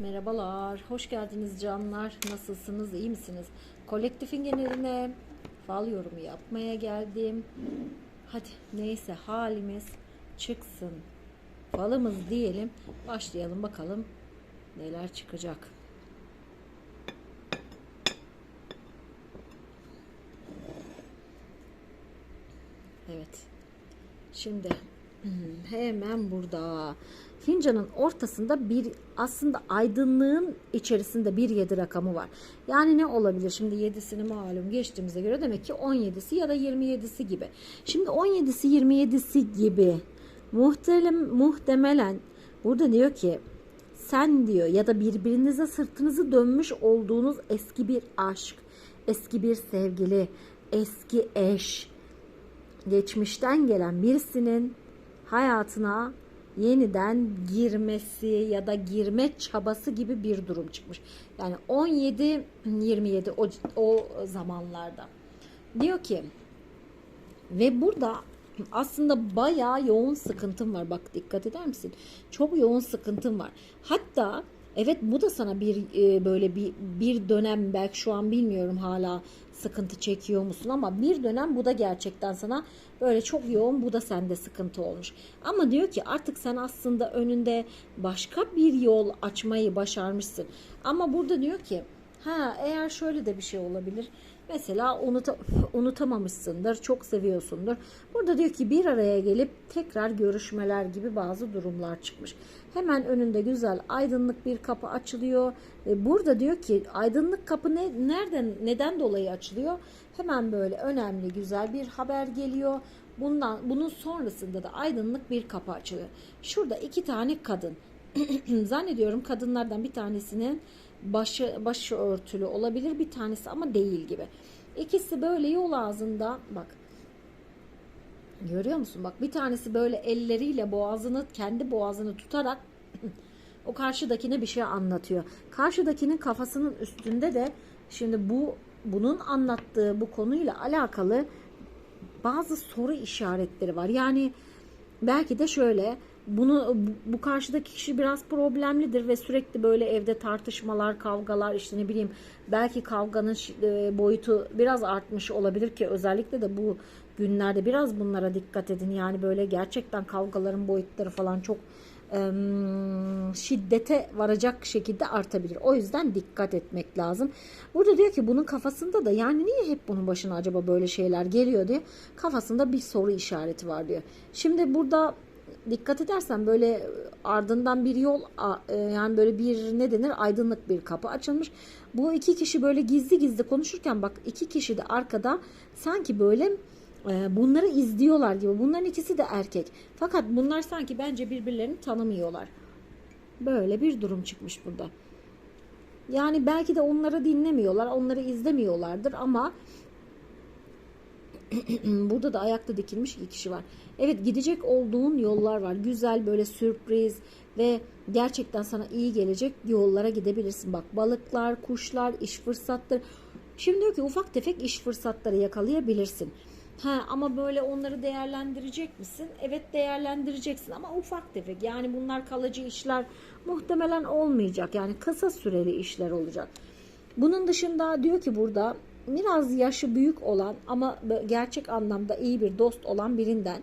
Merhabalar, hoş geldiniz canlar. Nasılsınız, iyi misiniz? Kolektifin geneline fal yorumu yapmaya geldim. Hadi neyse halimiz çıksın. Falımız diyelim. Başlayalım bakalım neler çıkacak. Evet. Şimdi hemen burada fincanın ortasında bir aslında aydınlığın içerisinde bir 7 rakamı var. Yani ne olabilir? Şimdi 7'sini malum geçtiğimize göre demek ki 17'si ya da 27'si gibi. Şimdi 17'si 27'si gibi muhtemelen, muhtemelen burada diyor ki sen diyor ya da birbirinize sırtınızı dönmüş olduğunuz eski bir aşk, eski bir sevgili, eski eş, geçmişten gelen birisinin hayatına yeniden girmesi ya da girme çabası gibi bir durum çıkmış. Yani 17 27 o, o zamanlarda. Diyor ki ve burada aslında bayağı yoğun sıkıntım var. Bak dikkat eder misin? Çok yoğun sıkıntım var. Hatta evet bu da sana bir e, böyle bir bir dönem belki şu an bilmiyorum hala sıkıntı çekiyor musun ama bir dönem bu da gerçekten sana böyle çok yoğun bu da sende sıkıntı olmuş. Ama diyor ki artık sen aslında önünde başka bir yol açmayı başarmışsın. Ama burada diyor ki ha eğer şöyle de bir şey olabilir. Mesela unuta, unutamamışsındır, çok seviyorsundur. Burada diyor ki bir araya gelip tekrar görüşmeler gibi bazı durumlar çıkmış. Hemen önünde güzel aydınlık bir kapı açılıyor. Burada diyor ki aydınlık kapı ne, nereden, neden dolayı açılıyor? Hemen böyle önemli güzel bir haber geliyor. Bundan, bunun sonrasında da aydınlık bir kapı açılıyor. Şurada iki tane kadın. Zannediyorum kadınlardan bir tanesinin başı başı örtülü olabilir bir tanesi ama değil gibi. İkisi böyle yol ağzında bak görüyor musun? Bak bir tanesi böyle elleriyle boğazını kendi boğazını tutarak o karşıdakine bir şey anlatıyor. Karşıdakinin kafasının üstünde de şimdi bu bunun anlattığı bu konuyla alakalı bazı soru işaretleri var. Yani belki de şöyle bunu bu karşıdaki kişi biraz problemlidir ve sürekli böyle evde tartışmalar, kavgalar işte ne bileyim belki kavganın e, boyutu biraz artmış olabilir ki özellikle de bu günlerde biraz bunlara dikkat edin. Yani böyle gerçekten kavgaların boyutları falan çok şiddete varacak şekilde artabilir. O yüzden dikkat etmek lazım. Burada diyor ki bunun kafasında da yani niye hep bunun başına acaba böyle şeyler geliyor diye kafasında bir soru işareti var diyor. Şimdi burada dikkat edersen böyle ardından bir yol yani böyle bir ne denir aydınlık bir kapı açılmış. Bu iki kişi böyle gizli gizli konuşurken bak iki kişi de arkada sanki böyle bunları izliyorlar gibi. Bunların ikisi de erkek. Fakat bunlar sanki bence birbirlerini tanımıyorlar. Böyle bir durum çıkmış burada. Yani belki de onları dinlemiyorlar, onları izlemiyorlardır ama burada da ayakta dikilmiş iki kişi var. Evet gidecek olduğun yollar var. Güzel böyle sürpriz ve gerçekten sana iyi gelecek yollara gidebilirsin. Bak balıklar, kuşlar, iş fırsatları. Şimdi diyor ki ufak tefek iş fırsatları yakalayabilirsin. Ha, ama böyle onları değerlendirecek misin? Evet değerlendireceksin ama ufak tefek. Yani bunlar kalıcı işler muhtemelen olmayacak. Yani kısa süreli işler olacak. Bunun dışında diyor ki burada biraz yaşı büyük olan ama gerçek anlamda iyi bir dost olan birinden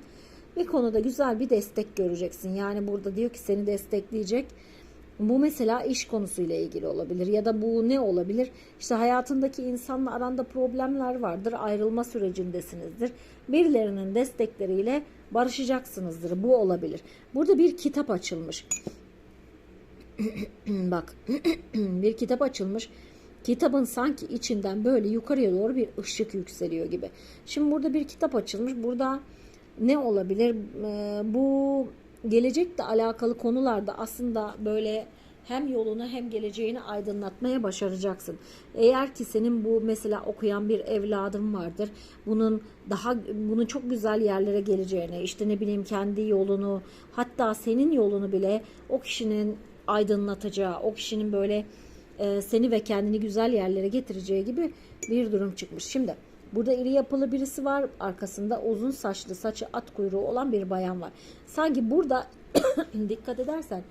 bir konuda güzel bir destek göreceksin. Yani burada diyor ki seni destekleyecek. Bu mesela iş konusuyla ilgili olabilir ya da bu ne olabilir? İşte hayatındaki insanla aranda problemler vardır, ayrılma sürecindesinizdir. Birilerinin destekleriyle barışacaksınızdır. Bu olabilir. Burada bir kitap açılmış. Bak, bir kitap açılmış. Kitabın sanki içinden böyle yukarıya doğru bir ışık yükseliyor gibi. Şimdi burada bir kitap açılmış. Burada ne olabilir? Ee, bu gelecekle alakalı konularda aslında böyle hem yolunu hem geleceğini aydınlatmaya başaracaksın. Eğer ki senin bu mesela okuyan bir evladın vardır. Bunun daha bunun çok güzel yerlere geleceğine, işte ne bileyim kendi yolunu, hatta senin yolunu bile o kişinin aydınlatacağı, o kişinin böyle e, seni ve kendini güzel yerlere getireceği gibi bir durum çıkmış. Şimdi Burada iri yapılı birisi var. Arkasında uzun saçlı, saçı at kuyruğu olan bir bayan var. Sanki burada dikkat edersen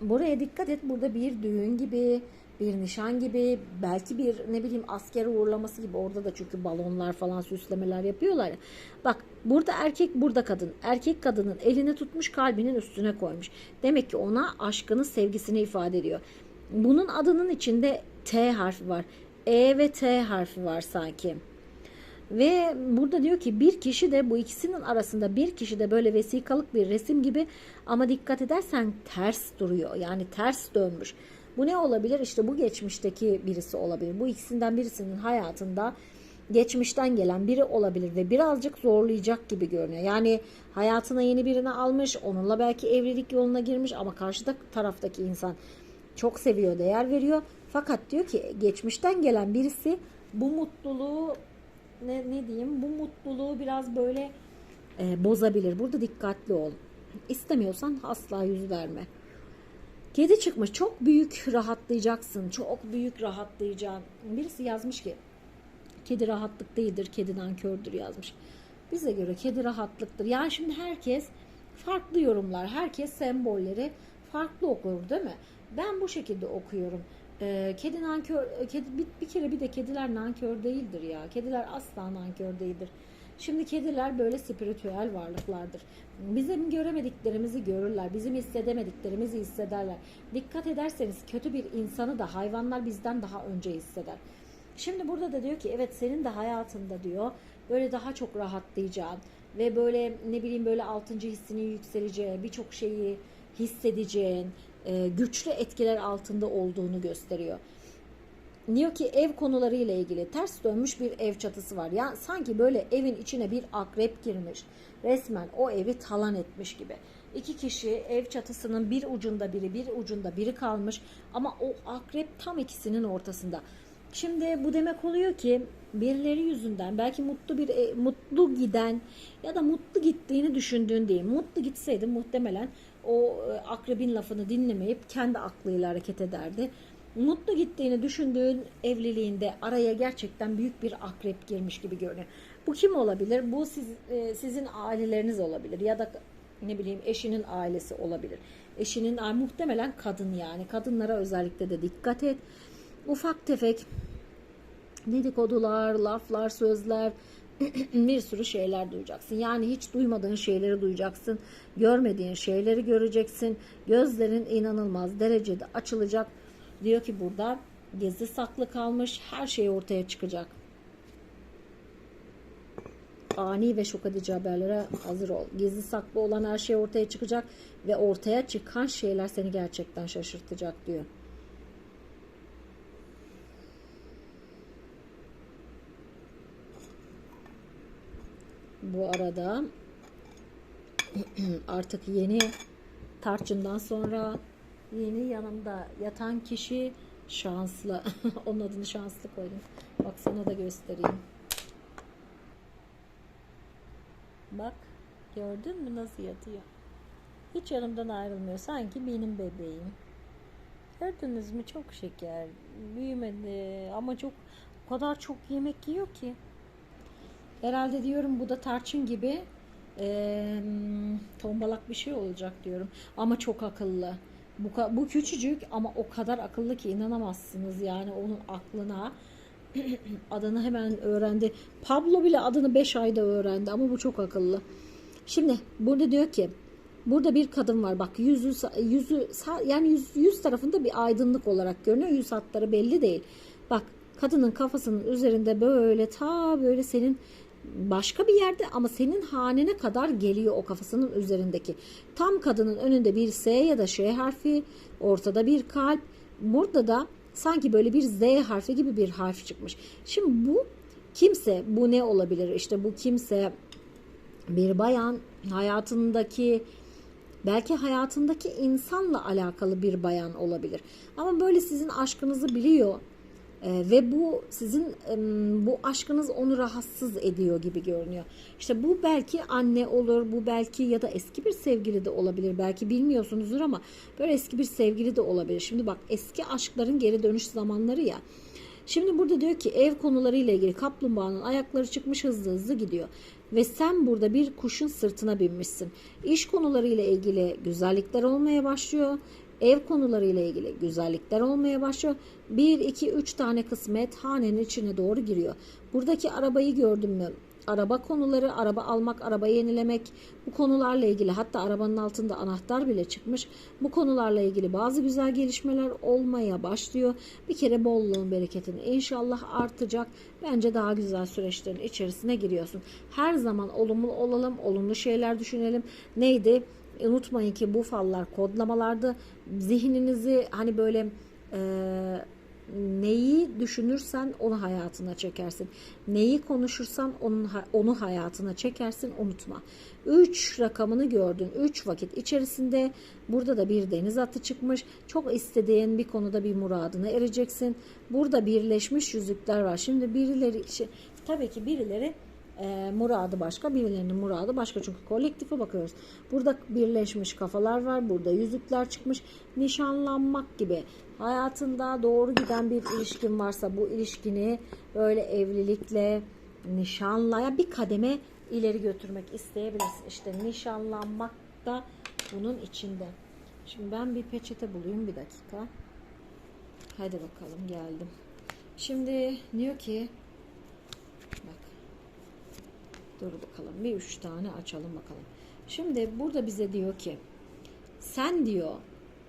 Buraya dikkat et. Burada bir düğün gibi, bir nişan gibi, belki bir ne bileyim asker uğurlaması gibi. Orada da çünkü balonlar falan süslemeler yapıyorlar. ya. Bak burada erkek, burada kadın. Erkek kadının elini tutmuş kalbinin üstüne koymuş. Demek ki ona aşkını, sevgisini ifade ediyor. Bunun adının içinde T harfi var. E ve T harfi var sanki. Ve burada diyor ki bir kişi de bu ikisinin arasında bir kişi de böyle vesikalık bir resim gibi ama dikkat edersen ters duruyor. Yani ters dönmüş. Bu ne olabilir? İşte bu geçmişteki birisi olabilir. Bu ikisinden birisinin hayatında geçmişten gelen biri olabilir ve birazcık zorlayacak gibi görünüyor. Yani hayatına yeni birini almış, onunla belki evlilik yoluna girmiş ama karşı taraftaki insan çok seviyor, değer veriyor. Fakat diyor ki geçmişten gelen birisi bu mutluluğu ne, ne diyeyim bu mutluluğu biraz böyle e, bozabilir. Burada dikkatli ol. İstemiyorsan asla yüz verme. Kedi çıkmış. Çok büyük rahatlayacaksın. Çok büyük rahatlayacaksın. Birisi yazmış ki kedi rahatlık değildir, kedi nankördür yazmış. Bize göre kedi rahatlıktır. Yani şimdi herkes farklı yorumlar, herkes sembolleri farklı okur değil mi? Ben bu şekilde okuyorum. Ee, kedi nankör, kedi, bir, bir kere bir de kediler nankör değildir ya. Kediler asla nankör değildir. Şimdi kediler böyle spiritüel varlıklardır. Bizim göremediklerimizi görürler. Bizim hissedemediklerimizi hissederler. Dikkat ederseniz kötü bir insanı da hayvanlar bizden daha önce hisseder. Şimdi burada da diyor ki evet senin de hayatında diyor böyle daha çok rahatlayacağın ve böyle ne bileyim böyle altıncı hissinin yükseleceği birçok şeyi hissedeceğin e, güçlü etkiler altında olduğunu gösteriyor. Diyor ki ev konuları ile ilgili ters dönmüş bir ev çatısı var. Ya sanki böyle evin içine bir akrep girmiş. Resmen o evi talan etmiş gibi. İki kişi ev çatısının bir ucunda biri, bir ucunda biri kalmış ama o akrep tam ikisinin ortasında. Şimdi bu demek oluyor ki birileri yüzünden belki mutlu bir e, mutlu giden ya da mutlu gittiğini düşündüğün değil. Mutlu gitseydi muhtemelen o e, akrebin lafını dinlemeyip kendi aklıyla hareket ederdi. Mutlu gittiğini düşündüğün evliliğinde araya gerçekten büyük bir akrep girmiş gibi görünüyor. Bu kim olabilir? Bu siz, e, sizin aileleriniz olabilir ya da ne bileyim eşinin ailesi olabilir. Eşinin muhtemelen kadın yani. Kadınlara özellikle de dikkat et. Ufak tefek dedikodular, laflar, sözler, bir sürü şeyler duyacaksın. Yani hiç duymadığın şeyleri duyacaksın. Görmediğin şeyleri göreceksin. Gözlerin inanılmaz derecede açılacak. Diyor ki burada gizli saklı kalmış her şey ortaya çıkacak. Ani ve şok edici haberlere hazır ol. Gizli saklı olan her şey ortaya çıkacak ve ortaya çıkan şeyler seni gerçekten şaşırtacak diyor. Bu arada artık yeni tarçından sonra yeni yanımda yatan kişi şanslı. Onun adını şanslı koydum. Bak sana da göstereyim. Bak gördün mü nasıl yatıyor? Hiç yanımdan ayrılmıyor. Sanki benim bebeğim. Gördünüz mü? Çok şeker. Büyümedi ama çok o kadar çok yemek yiyor ki. Herhalde diyorum bu da tarçın gibi e, tombalak bir şey olacak diyorum. Ama çok akıllı. Bu, bu küçücük ama o kadar akıllı ki inanamazsınız yani onun aklına. adını hemen öğrendi. Pablo bile adını 5 ayda öğrendi ama bu çok akıllı. Şimdi burada diyor ki burada bir kadın var. Bak yüzü yüzü yani yüz, yüz tarafında bir aydınlık olarak görünüyor. Yüz hatları belli değil. Bak kadının kafasının üzerinde böyle ta böyle senin başka bir yerde ama senin hanene kadar geliyor o kafasının üzerindeki. Tam kadının önünde bir S ya da Ş harfi, ortada bir kalp. Burada da sanki böyle bir Z harfi gibi bir harf çıkmış. Şimdi bu kimse bu ne olabilir? İşte bu kimse bir bayan hayatındaki belki hayatındaki insanla alakalı bir bayan olabilir. Ama böyle sizin aşkınızı biliyor ee, ve bu sizin e, bu aşkınız onu rahatsız ediyor gibi görünüyor. İşte bu belki anne olur, bu belki ya da eski bir sevgili de olabilir. Belki bilmiyorsunuzdur ama böyle eski bir sevgili de olabilir. Şimdi bak eski aşkların geri dönüş zamanları ya. Şimdi burada diyor ki ev konularıyla ilgili kaplumbağanın ayakları çıkmış hızlı hızlı gidiyor. Ve sen burada bir kuşun sırtına binmişsin. İş konularıyla ilgili güzellikler olmaya başlıyor Ev konularıyla ilgili güzellikler olmaya başlıyor. 1, 2, 3 tane kısmet hanenin içine doğru giriyor. Buradaki arabayı gördün mü? Araba konuları, araba almak, araba yenilemek bu konularla ilgili hatta arabanın altında anahtar bile çıkmış. Bu konularla ilgili bazı güzel gelişmeler olmaya başlıyor. Bir kere bolluğun bereketin inşallah artacak. Bence daha güzel süreçlerin içerisine giriyorsun. Her zaman olumlu olalım, olumlu şeyler düşünelim. Neydi? Unutmayın ki bu fallar kodlamalardı. Zihninizi hani böyle eee neyi düşünürsen onu hayatına çekersin. Neyi konuşursan onun onu hayatına çekersin unutma. 3 rakamını gördün. 3 vakit içerisinde burada da bir deniz atı çıkmış. Çok istediğin bir konuda bir muradına ereceksin. Burada birleşmiş yüzükler var. Şimdi birileri tabii ki birileri e, muradı başka, birilerinin muradı başka. Çünkü kolektife bakıyoruz. Burada birleşmiş kafalar var, burada yüzükler çıkmış. Nişanlanmak gibi. Hayatında doğru giden bir ilişkin varsa bu ilişkini böyle evlilikle, nişanla ya bir kademe ileri götürmek isteyebilirsin. İşte nişanlanmak da bunun içinde. Şimdi ben bir peçete bulayım bir dakika. Hadi bakalım geldim. Şimdi diyor ki bak Dur bakalım bir üç tane açalım bakalım. Şimdi burada bize diyor ki sen diyor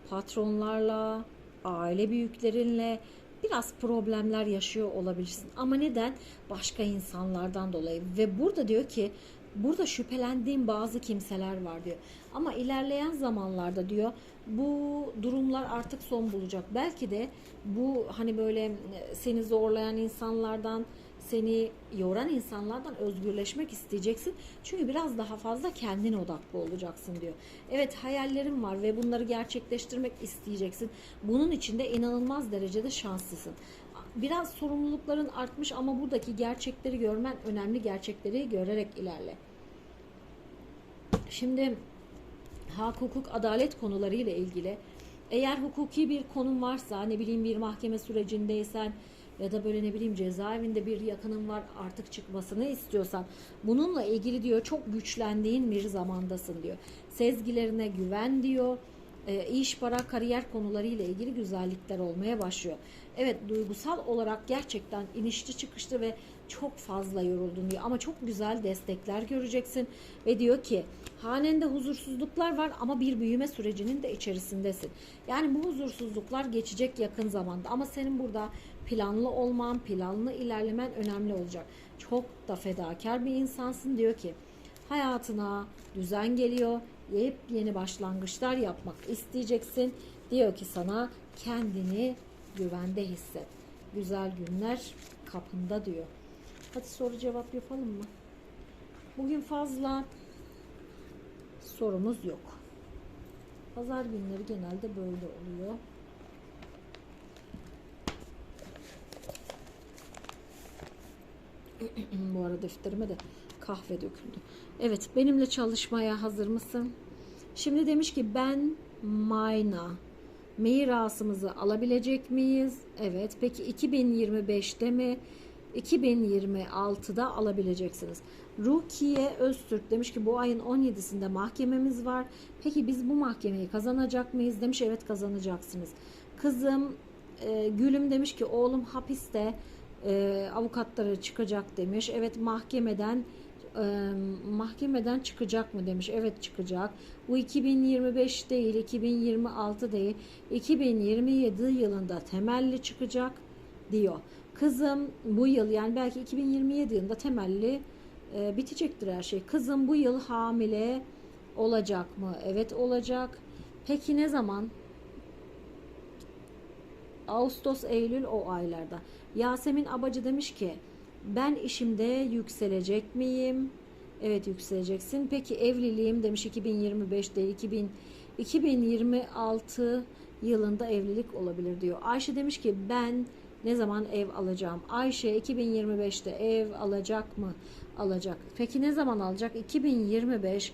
patronlarla, aile büyüklerinle biraz problemler yaşıyor olabilirsin. Ama neden? Başka insanlardan dolayı. Ve burada diyor ki burada şüphelendiğim bazı kimseler var diyor. Ama ilerleyen zamanlarda diyor bu durumlar artık son bulacak. Belki de bu hani böyle seni zorlayan insanlardan seni yoran insanlardan özgürleşmek isteyeceksin. Çünkü biraz daha fazla kendine odaklı olacaksın diyor. Evet hayallerim var ve bunları gerçekleştirmek isteyeceksin. Bunun için de inanılmaz derecede şanslısın. Biraz sorumlulukların artmış ama buradaki gerçekleri görmen önemli. Gerçekleri görerek ilerle. Şimdi hak, hukuk, adalet konularıyla ilgili eğer hukuki bir konum varsa ne bileyim bir mahkeme sürecindeysen ya da böyle ne bileyim cezaevinde bir yakının var artık çıkmasını istiyorsan bununla ilgili diyor çok güçlendiğin bir zamandasın diyor. Sezgilerine güven diyor. E, iş, para, kariyer konularıyla ilgili güzellikler olmaya başlıyor. Evet duygusal olarak gerçekten inişli çıkışlı ve çok fazla yoruldun diyor. Ama çok güzel destekler göreceksin. Ve diyor ki hanende huzursuzluklar var ama bir büyüme sürecinin de içerisindesin. Yani bu huzursuzluklar geçecek yakın zamanda. Ama senin burada planlı olman, planlı ilerlemen önemli olacak. Çok da fedakar bir insansın diyor ki hayatına düzen geliyor. Yepyeni başlangıçlar yapmak isteyeceksin. Diyor ki sana kendini güvende hisset. Güzel günler kapında diyor. Hadi soru cevap yapalım mı? Bugün fazla sorumuz yok. Pazar günleri genelde böyle oluyor. Bu arada defterime de kahve döküldü. Evet benimle çalışmaya hazır mısın? Şimdi demiş ki ben mayna mirasımızı alabilecek miyiz? Evet. Peki 2025'te mi? 2026'da alabileceksiniz. Rukiye Öztürk demiş ki bu ayın 17'sinde mahkememiz var. Peki biz bu mahkemeyi kazanacak mıyız? Demiş evet kazanacaksınız. Kızım e, Gülüm demiş ki oğlum hapiste e, avukatları çıkacak demiş. Evet mahkemeden e, mahkemeden çıkacak mı demiş. Evet çıkacak. Bu 2025 değil, 2026 değil. 2027 yılında temelli çıkacak diyor. Kızım bu yıl yani belki 2027 yılında temelli e, bitecektir her şey. Kızım bu yıl hamile olacak mı? Evet olacak. Peki ne zaman? Ağustos, Eylül o aylarda. Yasemin Abacı demiş ki ben işimde yükselecek miyim? Evet yükseleceksin. Peki evliliğim demiş 2025 değil 2000, 2026 yılında evlilik olabilir diyor. Ayşe demiş ki ben ne zaman ev alacağım? Ayşe 2025'te ev alacak mı? Alacak. Peki ne zaman alacak? 2025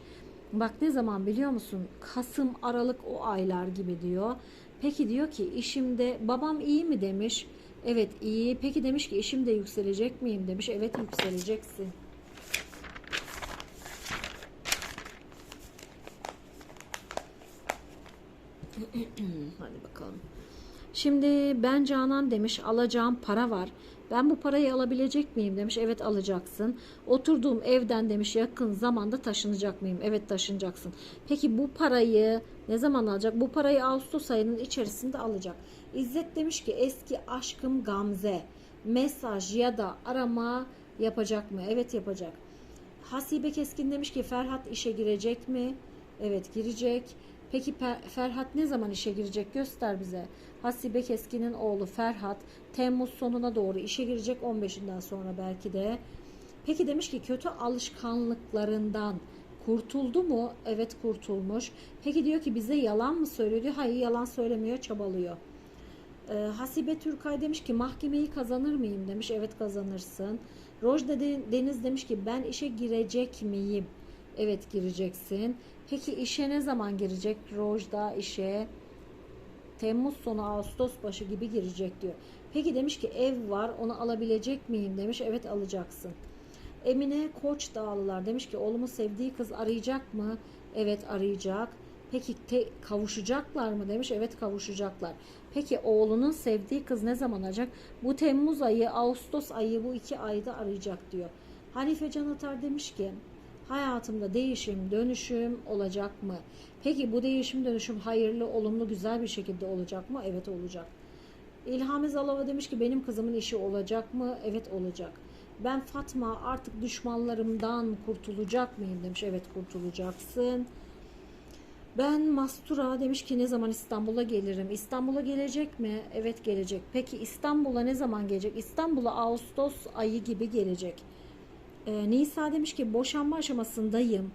Bak ne zaman biliyor musun? Kasım, Aralık o aylar gibi diyor. Peki diyor ki işimde babam iyi mi demiş. Evet iyi. Peki demiş ki işimde yükselecek miyim demiş. Evet yükseleceksin. Hadi bakalım. Şimdi ben Canan demiş alacağım para var. Ben bu parayı alabilecek miyim demiş. Evet alacaksın. Oturduğum evden demiş yakın zamanda taşınacak mıyım? Evet taşınacaksın. Peki bu parayı ne zaman alacak? Bu parayı Ağustos ayının içerisinde alacak. İzzet demiş ki eski aşkım Gamze mesaj ya da arama yapacak mı? Evet yapacak. Hasibe Keskin demiş ki Ferhat işe girecek mi? Evet girecek. Peki Ferhat ne zaman işe girecek? Göster bize. Hasibe Keskin'in oğlu Ferhat Temmuz sonuna doğru işe girecek 15'inden sonra belki de. Peki demiş ki kötü alışkanlıklarından kurtuldu mu? Evet kurtulmuş. Peki diyor ki bize yalan mı söylüyor? Diyor, Hayır yalan söylemiyor çabalıyor. Ee, Hasibe Türkay demiş ki mahkemeyi kazanır mıyım demiş. Evet kazanırsın. Rojda De- Deniz demiş ki ben işe girecek miyim? Evet gireceksin. Peki işe ne zaman girecek? Rojda işe Temmuz sonu Ağustos başı gibi girecek diyor. Peki demiş ki ev var onu alabilecek miyim demiş. Evet alacaksın. Emine Koç Dağlılar demiş ki oğlumun sevdiği kız arayacak mı? Evet arayacak. Peki te- kavuşacaklar mı demiş. Evet kavuşacaklar. Peki oğlunun sevdiği kız ne zaman arayacak? Bu Temmuz ayı, Ağustos ayı bu iki ayda arayacak diyor. Hanife Can Atar demiş ki hayatımda değişim, dönüşüm olacak mı? Peki bu değişim, dönüşüm hayırlı, olumlu, güzel bir şekilde olacak mı? Evet olacak. İlhami Zalova demiş ki benim kızımın işi olacak mı? Evet olacak. Ben Fatma artık düşmanlarımdan kurtulacak mıyım demiş. Evet kurtulacaksın. Ben Mastura demiş ki ne zaman İstanbul'a gelirim? İstanbul'a gelecek mi? Evet gelecek. Peki İstanbul'a ne zaman gelecek? İstanbul'a Ağustos ayı gibi gelecek. Ee, Nisa demiş ki boşanma aşamasındayım.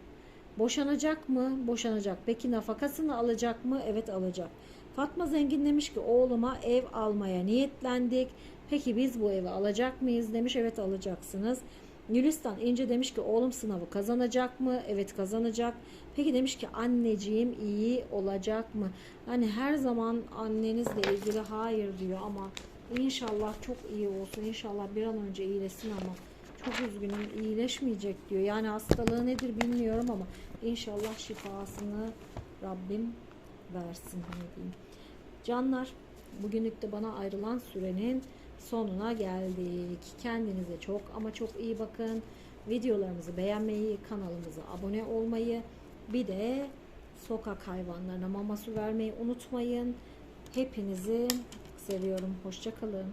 Boşanacak mı? Boşanacak. Peki nafakasını alacak mı? Evet alacak. Fatma Zengin demiş ki oğluma ev almaya niyetlendik. Peki biz bu evi alacak mıyız demiş. Evet alacaksınız. Gülistan İnce demiş ki oğlum sınavı kazanacak mı? Evet kazanacak. Peki demiş ki anneciğim iyi olacak mı? Hani her zaman annenizle ilgili hayır diyor ama inşallah çok iyi olsun. İnşallah bir an önce iyileşsin ama çok üzgünüm iyileşmeyecek diyor. Yani hastalığı nedir bilmiyorum ama inşallah şifasını Rabbim versin ne diyeyim. Canlar bugünlük de bana ayrılan sürenin sonuna geldik. Kendinize çok ama çok iyi bakın. Videolarımızı beğenmeyi, kanalımıza abone olmayı, bir de sokak hayvanlarına mama su vermeyi unutmayın. Hepinizi seviyorum. Hoşçakalın.